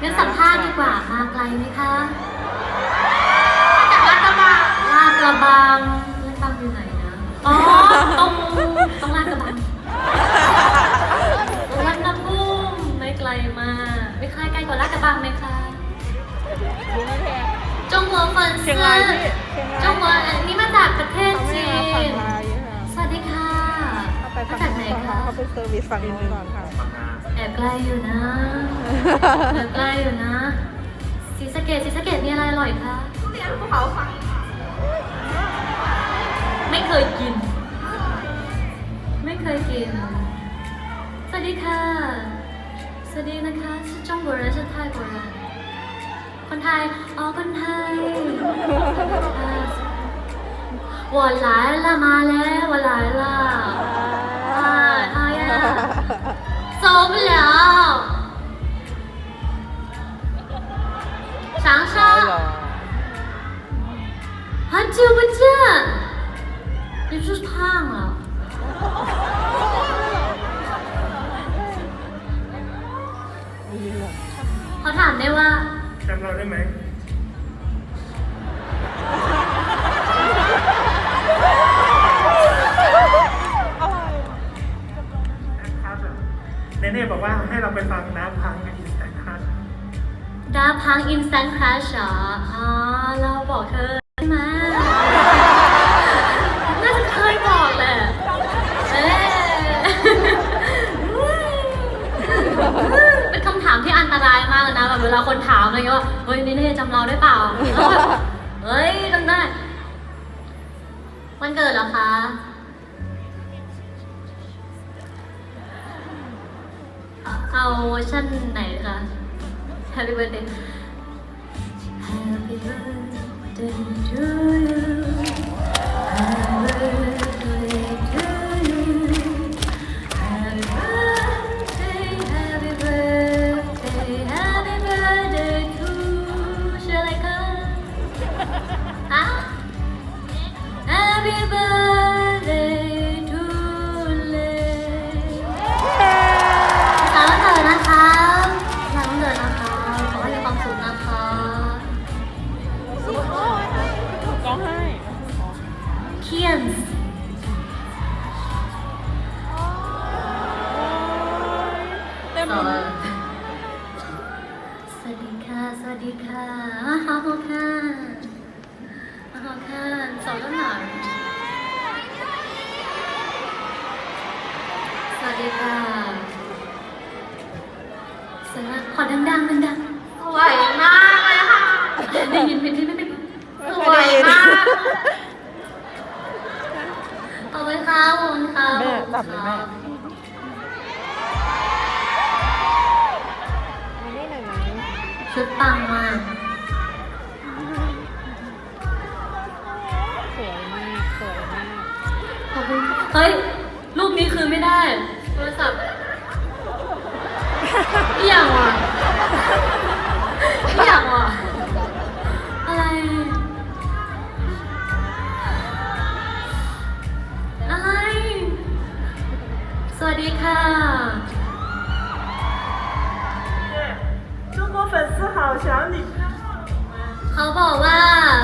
เรื่องสัมภาษณ์ดีกว่ามาไกลไหมคะลาดกระบังลาดกระบังลาดกระบังอยู่ไหนนะอ๋อตรงตรงลาดกระบังวัดน้ำพุ่งไม่ไกลมากไม่ไกลไกลกว่าลาดกระบังไหมคะจงหัวฟันเสื้อจงหัวอันนี้มาจากประเทศจีนสวัสดีค่ะมาจากไหนคะ เขาเป็นเซอร์วิสฝั่งนู้นก่อนค่ะ แอบใกล้อยู่นะ แอบใกล้อยู่นะสีสเกตสีสเกดมีอะไรอร่อยคะทุเรียนภูเขาฟังไม่เคยกิน ไม่เคยกิน สวัสดีค่ะ สวัสดีนะคะชื่อจ้องโบราณชื่ไทยโบราณคนไทย อ๋อ คนไทย วอนหลายละมาแล้ว 很久不见你是不是胖了？เขาถามได้ว่า จำเราได้ไหม นะครับเนเน่บอกว่าให้เราไปฟังน้ำพังกับอินสแตนต์ครับ ดาพังอินสแตนคราชเหรออ๋อ เราบอกเธอ ลยนะแบบเวลาคนถามอะไรเงี้ยว่าเฮ้ยนี่นี่จำเราได้เปล่าแล้วแบบเฮ้ยจำได้วันเกิดเหรอคะเอาเวอร์ชันไหนคะ Happy birthday Happy birthday to you Happy birthday เคียนส์เต็มสเลวัยสดีค่ะ สวัสดีค่ะอ้าวฮัลโหลค่ะฮัลโหลค่ะสาวต้นหนอนสวัสดีค่ะสวัสดีขอดังๆดังส ชุดปังมากสวยมากสวยมากขอบคุณค่ะเฮ้ย รูปนี้คือไม่ได้โทรศัพท์อหย่างว่ะอหย่างว่ะอะไรอะไร สวัสดีค่ะ 丝好想你 เขาบอกว่า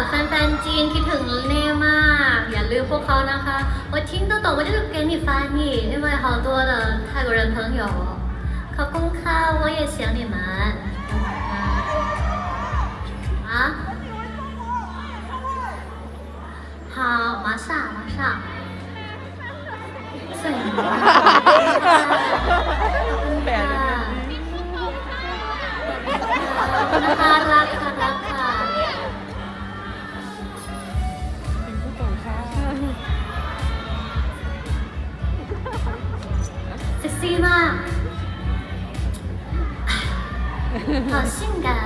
แฟนๆจีนคิดถึงเน่มาก อย่าลืมพวกเขานะคะ我听得懂我就是给你翻译因为好多的泰国人朋友ขอบคุณค่ะ我也想你们啊好马上马上สว รักค่ะรักค่ะเป็นผู้ต่อาเซ็กซี่มากขอชิมกะ